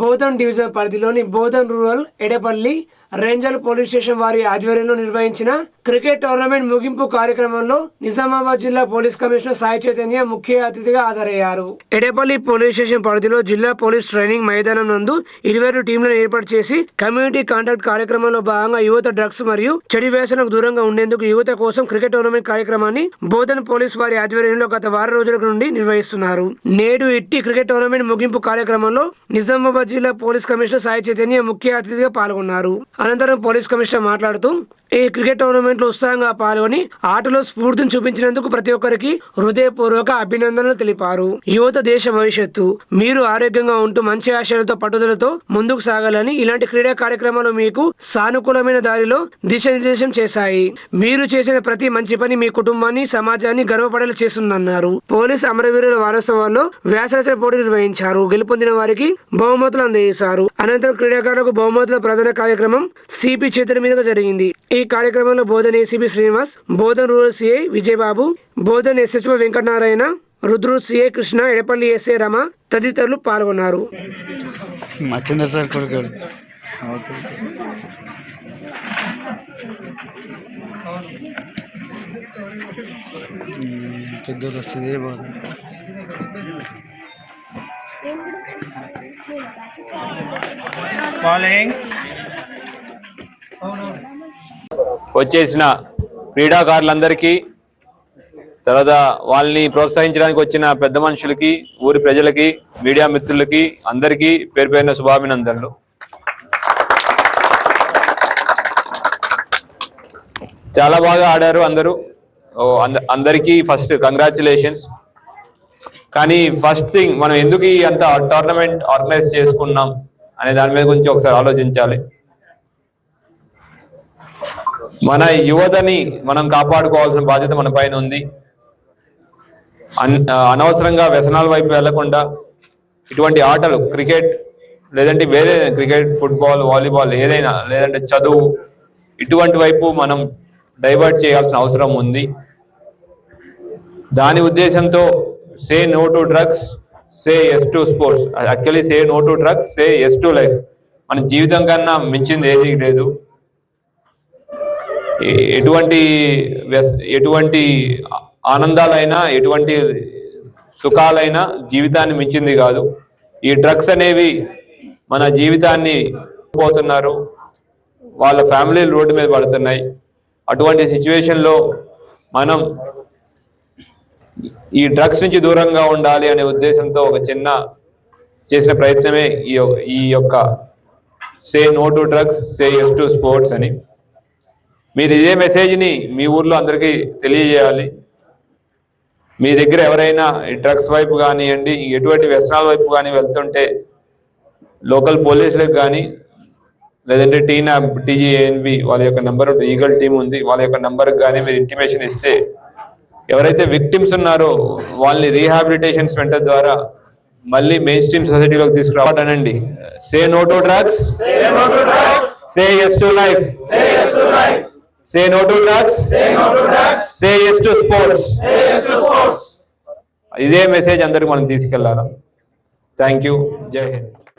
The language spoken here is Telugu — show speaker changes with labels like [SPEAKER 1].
[SPEAKER 1] బోధన్ డివిజన్ పరిధిలోని Bodhan rural Edapalli Renjal police station వారి ఆధ్వర్యంలో నిర్వహించిన క్రికెట్ టోర్నమెంట్ ముగింపు కార్యక్రమంలో నిజామాబాద్ జిల్లా పోలీస్ కమిషనర్ సాయి చైతన్య ముఖ్య అతిథిగా హాజరయ్యారు. ఎడపల్లి పోలీస్ స్టేషన్ పరిధిలో జిల్లా పోలీస్ ట్రైనింగ్ మైదానం నందు ఇరవై టీంలను ఏర్పాటు చేసి కమ్యూనిటీ కాంటాక్ట్ కార్యక్రమంలో భాగంగా యువత డ్రగ్స్ మరియు చెడు వ్యసనకు దూరంగా ఉండేందుకు యువత కోసం క్రికెట్ టోర్నమెంట్ కార్యక్రమాన్ని బోధన్ పోలీస్ వారి ఆధ్వర్యంలో గత వారం రోజుల నుండి నిర్వహిస్తున్నారు. నేడు ఇట్టి క్రికెట్ టోర్నమెంట్ ముగింపు కార్యక్రమంలో నిజామాబాద్ జిల్లా పోలీస్ కమిషనర్ సాయి చైతన్య ముఖ్య అతిథిగా పాల్గొన్నారు. అనంతరం పోలీస్ కమిషనర్ మాట్లాడుతూ ఈ క్రికెట్ టోర్నమెంట్లో ఉత్సాహంగా పాల్గొని ఆటలో స్ఫూర్తిని చూపించినందుకు ప్రతి ఒక్కరికి హృదయపూర్వక అభినందనలు తెలిపారు. యువత దేశ భవిష్యత్తు. మీరు ఆరోగ్యంగా ఉంటూ మంచి ఆశయాలతో పట్టుదలతో ముందుకు సాగాలని ఇలాంటి క్రీడా కార్యక్రమాలు మీకు సానుకూలమైన దారిలో దిశానిర్దేశం చేశాయి. మీరు చేసిన ప్రతి మంచి పని మీ కుటుంబాన్ని సమాజాన్ని గర్వపడేలా చేస్తుందన్నారు. పోలీస్ అమరవీరుల వారోత్సవాల్లో వ్యాసరచన పోటీ నిర్వహించారు. గెలుపొందిన వారికి బహుమతులు అందజేశారు. అనంతరం క్రీడాకారులకు బహుమతుల ప్రధాన కార్యక్రమం సిపి చేతుల మీదుగా జరిగింది. ఈ కార్యక్రమంలో Bodhan ACB Srinivas Bodhan rural CI Vijayababu Bodhan SHO Venkatanarayana Rudru CI Krishna Edapalli S A Rama తదితరులు పాల్గొన్నారు.
[SPEAKER 2] పెద్దోళ్ళు వస్తుంది బాధ
[SPEAKER 3] వచ్చేసిన క్రీడాకారులందరికీ తర్వాత వాళ్ళని ప్రోత్సహించడానికి వచ్చిన పెద్ద మనుషులకి ఊరి ప్రజలకి మీడియా మిత్రులకి అందరికీ పేరు పేరున శుభాభినందనలు. చాలా బాగా ఆడారు అందరూ. ఓ, అంద- అందరికీ ఫస్ట్ కంగ్రాచులేషన్స్. కానీ ఫస్ట్ థింగ్ మనం ఎందుకు ఈ అంత టోర్నమెంట్ ఆర్గనైజ్ చేసుకున్నాం అనే దాని మీద గురించి ఒకసారి ఆలోచించాలి. మన యువతని మనం కాపాడుకోవాల్సిన బాధ్యత మన పైన ఉంది. అనవసరంగా వ్యసనాల వైపు వెళ్ళకుండా ఇటువంటి ఆటలు క్రికెట్ లేదంటే వేరే క్రికెట్ ఫుట్బాల్ వాలీబాల్ ఏదైనా లేదంటే చదువు ఇటువంటి వైపు మనం డైవర్ట్ చేయాల్సిన అవసరం ఉంది. దాని ఉద్దేశంతో say no to drugs say yes to sports. Actually say no to drugs say yes to life. మన జీవితం కన్నా మించింది ఏది లేదు. ఎటువంటి వ్యస్- ఎటువంటి ఆనందాలైనా ఎటువంటి సుఖాలైనా జీవితాన్ని మించింది కాదు. ఈ డ్రగ్స్ అనేవి మన జీవితాన్ని పోతున్నారు. వాళ్ళ ఫ్యామిలీలు రోడ్డు మీద పడుతున్నాయి. అటువంటి సిచ్యువేషన్లో మనం ఈ డ్రగ్స్ నుంచి దూరంగా ఉండాలి అనే ఉద్దేశంతో ఒక చిన్న చేసిన ప్రయత్నమే ఈ ఈ యొక్క say no to drugs say yes to sports అని. మీరు ఇదే మెసేజ్ని మీ ఊర్లో అందరికీ తెలియజేయాలి. మీ దగ్గర ఎవరైనా ఈ డ్రగ్స్ వైపు కానివ్వండి ఎటువంటి వ్యసనాల వైపు కానీ వెళ్తుంటే లోకల్ పోలీసులకు కానీ లేదంటే టీనా టీజీఏఎన్బి వాళ్ళ యొక్క నెంబర్ ఈగల్ టీం ఉంది వాళ్ళ యొక్క నెంబర్కి కానీ మీరు ఇంటిమేషన్ ఇస్తే ఎవరైతే విక్టిమ్స్ ఉన్నారో వాళ్ళని రీహాబిలిటేషన్ సెంటర్ ద్వారా మళ్ళీ మెయిన్ స్ట్రీమ్ సొసైటీలోకి తీసుకురావడానండి say no to drugs say yes to life say no to drugs say yes to sports ఇదే మెసేజ్ అందరికి మనం తీసుకెళ్ళాలి. థ్యాంక్ యూ జై హింద్